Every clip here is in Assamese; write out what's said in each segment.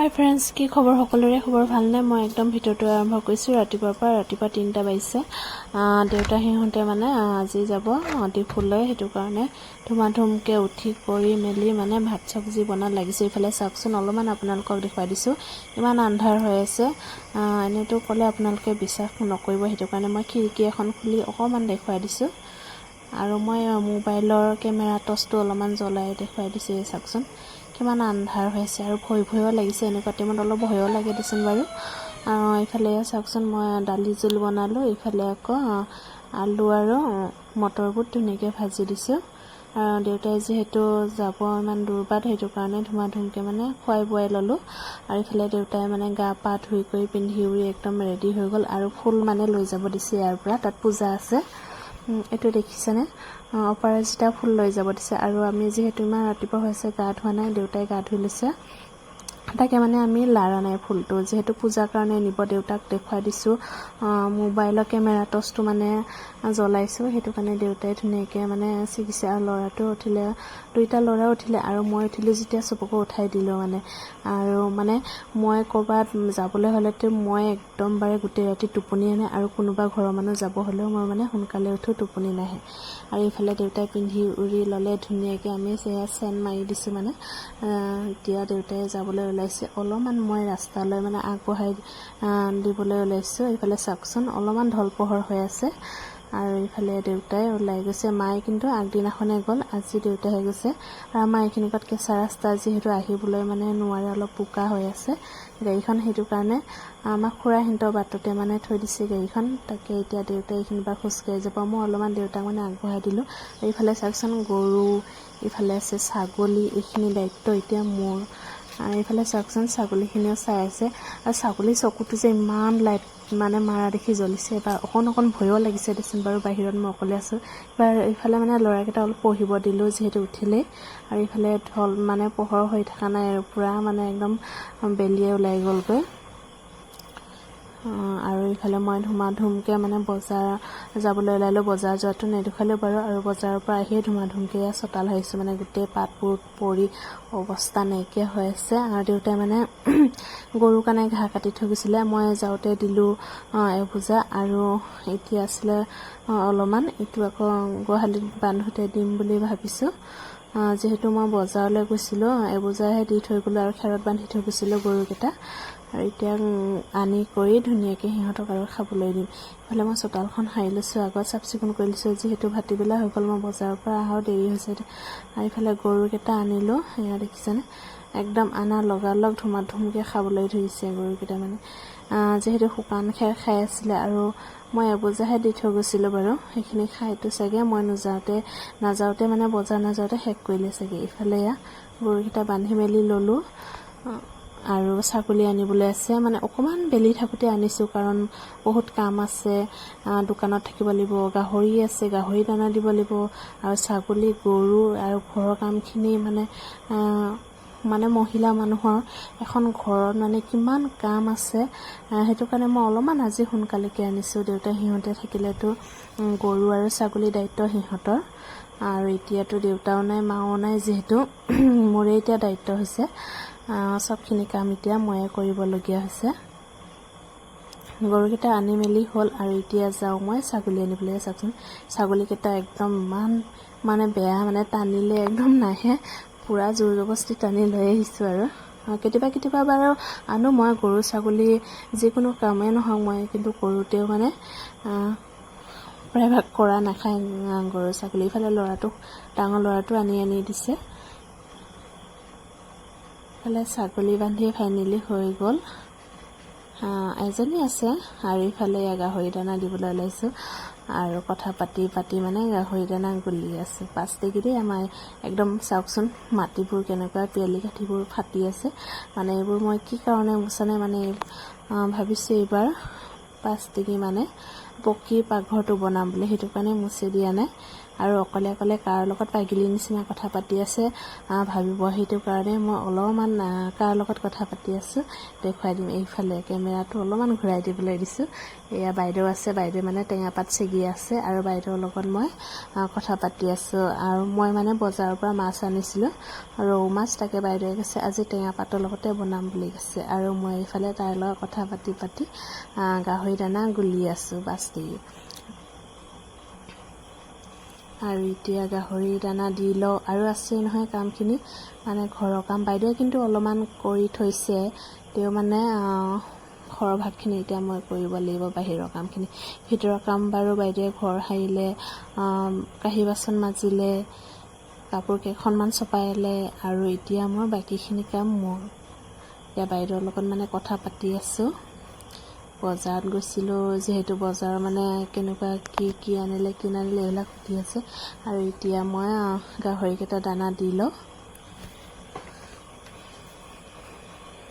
হাই ফ্ৰেণ্ডছ কি খবৰ? সকলোৰে খবৰ ভালনে? মই একদম ভিডিঅ'টো আৰম্ভ কৰিছোঁ। ৰাতিপুৱাৰ পৰা ৰাতিপুৱা তিনিটা বাজিছে। দেউতা সিহঁতে মানে আজি যাব ডিফুলৈ সেইটো কাৰণে ধুমা ধুমকৈ উঠি কৰি মেলি মানে ভাত চব্জি বনাত লাগিছোঁ। ইফালে চাওকচোন অলপমান আপোনালোকক দেখুৱাই দিছোঁ। ইমান আন্ধাৰ হৈ আছে। এনেইতো ক'লে আপোনালোকে বিশ্বাস নকৰিব সেইটো কাৰণে মই খিৰিকী এখন খুলি অকণমান দেখুৱাই দিছোঁ। আৰু মই মোবাইলৰ কেমেৰা টৰ্চটো অলপমান জ্বলাই দেখুৱাই দিছোঁ এই চাওকচোন। কিমান আন্ধাৰ হৈছে আৰু ভয় ভয়ো লাগিছে এনেকুৱা টাইমত অলপ ভয়ো লাগে দেচোন বাৰু। আহ, ইফালে চাওকচোন মই দালি জোল বনালোঁ ইফালে আকৌ আলু আৰু মটৰবোৰ ধুনীয়াকৈ ভাজি দিছোঁ। আৰু দেউতাই যিহেতু যাব ইমান দূৰ বাট সেইটো কাৰণে ধুমা ধুমকৈ মানে খুৱাই বোৱাই ল'লোঁ। আৰু ইফালে দেউতাই মানে গা পা ধুই কৰি পিন্ধি উৰি একদম ৰেডি হৈ গ'ল আৰু ফুল মানে লৈ যাব দিছে ইয়াৰ পৰা। তাত পূজা আছে। এইটো দেখিছেনে? অপৰাজিতা ফুল লৈ যাব দিছে। আৰু আমি যিহেতু ইমান ৰাতিপুৱা হৈছে গা ধোৱা নাই দেউতাই গা ধুই লৈছে। তাকে মানে আমি লাৰা নাই ফুলটো। যিহেতু পূজাৰ কাৰণে নিব দেউতাক দেখুৱাই দিছোঁ। মোবাইলৰ কেমেৰা টৰ্চটো মানে জ্বলাইছোঁ। সেইটো কাৰণে দেউতাই ধুনীয়াকৈ মানে আৰু ল'ৰাটো উঠিলে দুইটা ল'ৰা উঠিলে আৰু মই উঠিলোঁ যেতিয়া চবকো উঠাই দিলোঁ মানে। আৰু মানে মই ক'ৰবাত যাবলৈ হ'লেতো মই একদম বাৰে গোটেই ৰাতি টোপনি আনে আৰু কোনোবা ঘৰৰ মানুহ যাব হ'লেও মই মানে সোনকালে উঠোঁ টোপনি নাহে। আৰু ইফালে দেউতাই পিন্ধি উৰি ল'লে ধুনীয়াকৈ আমি চেন মাৰি দিছোঁ মানে। এতিয়া দেউতাই যাবলৈ ওলাইছে অলপমান মই ৰাস্তালৈ মানে আগবঢ়াই দিবলৈ ওলাইছোঁ। ইফালে চাওকচোন অলপমান ঢল পোহৰ হৈ আছে আৰু ইফালে দেউতাই ওলাই গৈছে। মায়ে কিন্তু আগদিনাখনে গ'ল আজি দেউতাইহে গৈছে। আৰু আমাৰ এইখিনিকত কেঁচা ৰাস্তা যিহেতু আহিবলৈ মানে নোৱাৰে অলপ বোকা হৈ আছে। গাড়ীখন সেইটো কাৰণে আমাক খুৰাহিহঁতৰ বাটতে মানে থৈ দিছে গাড়ীখন। তাকে এতিয়া দেউতাই এইখিনি পৰা খোজকাঢ়ি যাব। মই অলপমান দেউতাক মানে আগবঢ়াই দিলোঁ। আৰু ইফালে চাওকচোন গৰু ইফালে আছে ছাগলী এইখিনি দায়িত্ব এতিয়া মোৰ। এইফালে চাওকচোন ছাগলীখিনিও চাই আছে। আৰু ছাগলীৰ চকুটো যে ইমান লাইট মানে মাৰা দেখি জ্বলিছে এবাৰ অকণ অকণ ভয়ো লাগিছে দেচোন বাৰু বাহিৰত মই অকলে আছোঁ। এবাৰ ইফালে মানে ল'ৰাকেইটা অলপ পঢ়িব দিলোঁ যিহেতু উঠিলেই। আৰু ইফালে ঢল মানে পোহৰ হৈ থকা নাই পূৰা মানে একদম বেলিয়ে ওলাই গ'লগৈ। আৰু ইফালে মই ধুমা ধুমকৈ মানে বজাৰ যাবলৈ ওলালোঁ বজাৰ যোৱাটো নেদেখালোঁ বাৰু আৰু বজাৰৰ পৰা আহিয়ে ধুমা ধুমকৈ চোতাল আহিছোঁ মানে গোটেই পাতবোৰ পৰি অৱস্থা নাইকিয়া হৈ আছে আৰু দেউতাই মানে গৰুৰ কাৰণে ঘাঁহ কাটি থৈ গৈছিলে মই যাওঁতে দিলোঁ অঁ, এবোজা আৰু এতিয়া আছিলে অলপমান এইটো আকৌ গোহালিত বান্ধোতে দিম বুলি ভাবিছোঁ যিহেতু মই বজাৰলৈ গৈছিলোঁ এবোজাহে দি থৈ গ'লোঁ আৰু খেৰত বান্ধি থৈ গৈছিলোঁ গৰুকেইটা আৰু এতিয়া আনি কৰি ধুনীয়াকৈ সিহঁতক আৰু খাবলৈ দিম। ইফালে মই চোতালখন সাৰি লৈছোঁ আগত চাফ চিকুণ কৰি লৈছোঁ যিহেতু ভাটিবেলা হৈ গ'ল মই বজাৰৰ পৰা অহাও দেৰি হৈছে আৰু ইফালে গৰুকেইটা আনিলোঁ সেয়া দেখিছেনে? একদম আনা লগালগ ধুমা ধুমকৈ খাবলৈ ধৰিছে গৰুকেইটা মানে। যিহেতু শুকান খেৰ খাই আছিলে আৰু মই এবোজাহে দি থৈ গৈছিলোঁ বাৰু সেইখিনি খাইতো চাগে মই নোযাওঁতে নাযাওঁতে মানে বজাৰ নাযাওঁতে শেষ কৰিলে চাগে। ইফালে এয়া গৰুকেইটা বান্ধি মেলি ল'লোঁ। আৰু ছাগলী আনিবলৈ আছে। মানে অকণমান বেলি থাকোঁতে আনিছোঁ কাৰণ বহুত কাম আছে। দোকানত থাকিব লাগিব গাহৰি আছে গাহৰি দানা দিব লাগিব আৰু ছাগলী গৰু আৰু ঘৰৰ কামখিনি মানে মানে মহিলা মানুহৰ এখন ঘৰত মানে কিমান কাম আছে। সেইটো কাৰণে মই অলপমান আজি সোনকালেকৈ আনিছোঁ। দেউতা সিহঁতে থাকিলেতো গৰু আৰু ছাগলী দায়িত্ব সিহঁতৰ। আৰু এতিয়াতো দেউতাও নাই মাও নাই যিহেতু মোৰে এতিয়া দায়িত্ব হৈছে। চবখিনি কাম এতিয়া ময়ে কৰিবলগীয়া হৈছে। গৰুকেইটা আনি মেলি হ'ল আৰু এতিয়া যাওঁ মই ছাগলী আনিবলৈ। চাওকচোন ছাগলীকেইটা একদম ইমান মানে বেয়া মানে টানিলে একদম নাহে। পূৰা জোৰ জবস্তি টানি লৈ আহিছোঁ আৰু। কেতিয়াবা কেতিয়াবা বাৰু আনো মই গৰু ছাগলী যিকোনো কামেই নহওক মই কিন্তু কৰোঁতেও মানে প্ৰায়ভাগ কৰা নাখায় গৰু ছাগলী। ইফালে ল'ৰাটোক ডাঙৰ ল'ৰাটো আনি আনি দিছে। ইফালে ছাগলী বান্ধি ফাইনেলি হৈ গ'ল। এজনী আছে আৰু ইফালে গাহৰি দানা দিবলৈ ওলাইছোঁ। আৰু কথা পাতি পাতি মানে গাহৰি দানা গুলি আছোঁ। পাঁচ ডিগ্ৰী আমাৰ একদম চাওকচোন মাটিবোৰ কেনেকুৱা পিয়ালি কাঠিবোৰ ফাটি আছে। মানে এইবোৰ মই কি কাৰণে মোচা নাই মানে ভাবিছোঁ এইবাৰ পাঁচ ডিগ্ৰী মানে পকী পাকঘৰটো বনাম বুলি। সেইটো কাৰণে মুচি দিয়া নাই। আৰু অকলে অকলে কাৰ লগত পাগিলি নিচিনা কথা পাতি আছে। ভাবিব সেইটো কাৰণে মই অলপমান কাৰ লগত কথা পাতি আছোঁ। দেখুৱাই দিম এইফালে কেমেৰাটো অলপমান ঘূৰাই দিবলৈ দিছোঁ। এয়া বাইদেউ আছে বাইদেউ মানে টেঙা পাত ছিগি আছে আৰু বাইদেউৰ লগত মই কথা পাতি আছোঁ। আৰু মই মানে বজাৰৰ পৰা মাছ আনিছিলোঁ। ৰৌ মাছ তাকে বাইদেৱে কৈছে আজি টেঙা পাতৰ লগতে বনাম বুলি কৈছে। আৰু মই এইফালে তাইৰ লগত কথা পাতি পাতি গাহৰি দানা গুলি আছোঁ বাছি আৰু এতিয়া গাহৰি দানা দি লওঁ। আৰু আছেই নহয় কামখিনি মানে ঘৰৰ কাম। বাইদেৱে কিন্তু অলপমান কৰি থৈছে। তেওঁ মানে ঘৰৰ ভাগখিনি এতিয়া মই কৰিব লাগিব বাহিৰৰ কামখিনি। ভিতৰৰ কাম বাৰু বাইদেৱে ঘৰ সাৰিলে কাঁহী বাচন মাজিলে কাপোৰ কেইখনমান চপাইলে। আৰু এতিয়া মই বাকীখিনি কাম মোৰ এতিয়া বাইদেউৰ লগত মানে কথা পাতি আছোঁ। বজাৰত গৈছিলোঁ যিহেতু বজাৰ মানে কেনেকুৱা কি কি আনিলে কি নানিলে এইবিলাক সুধি আছে। আৰু এতিয়া মই গাহৰিকেইটা দানা দি লওঁ।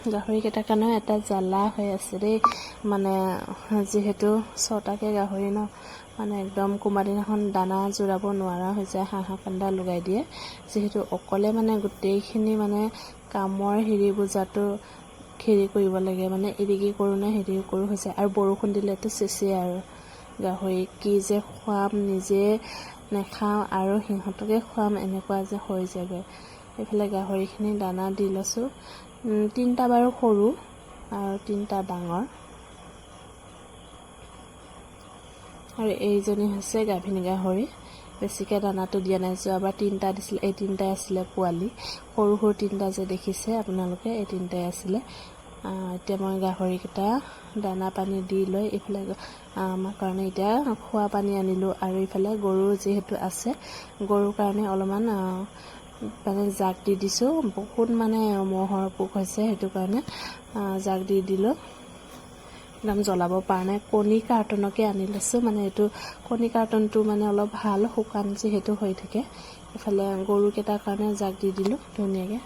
গাহৰিকেইটাৰ কাৰণে এটা জ্বালা হৈ আছে দেই। মানে যিহেতু ছটাকৈ গাহৰি ন মানে একদম কোনোবা দিনাখন দানা জোৰাব নোৱাৰা হৈ যায় হাঁহ কান্দা লগাই দিয়ে। যিহেতু অকলে মানে গোটেইখিনি মানে কামৰ হেৰি বোজাটো হেৰি কৰিব লাগে মানে এৰিকি কৰোঁ নে হেৰি কৰোঁ হৈছে। আৰু বৰষুণ দিলেতো চেচেই আৰু গাহৰি। কি যে খুৱাম নিজে নাখাওঁ আৰু সিহঁতকে খুৱাম এনেকুৱা যে হৈ যায়গৈ। এইফালে গাহৰিখিনি দানা দি লৈছোঁ। তিনিটা বাৰু সৰু আৰু তিনিটা ডাঙৰ। আৰু এইজনী হৈছে গাভিনী গাহৰি। বেছিকৈ দানাটো দিয়া নাই যোৱাবাৰ তিনিটা দিছিলে এই তিনিটাই আছিলে পোৱালি। সৰু সৰু তিনিটা যে দেখিছে আপোনালোকে এই তিনিটাই আছিলে। এতিয়া মই গাহৰিকেইটা দানা পানী দি লৈ এইফালে আমাৰ কাৰণে এতিয়া খোৱা পানী আনিলোঁ আৰু ইফালে গৰু যিহেতু আছে গৰুৰ কাৰণে অলপমান মানে জাক দি দিছোঁ। বহুত মানে মহৰ পোক হৈছে সেইটো কাৰণে জাক দি দিলোঁ। একদম জ্বলাব পৰা নাই। কণী কাৰ্টনকে আনি লৈছোঁ মানে এইটো কণী কাৰ্টনটো মানে অলপ ভাল শুকান যিহেতু হৈ থাকে। এইফালে গৰুকেইটাৰ কাৰণে জাক দি দিলোঁ ধুনীয়াকৈ।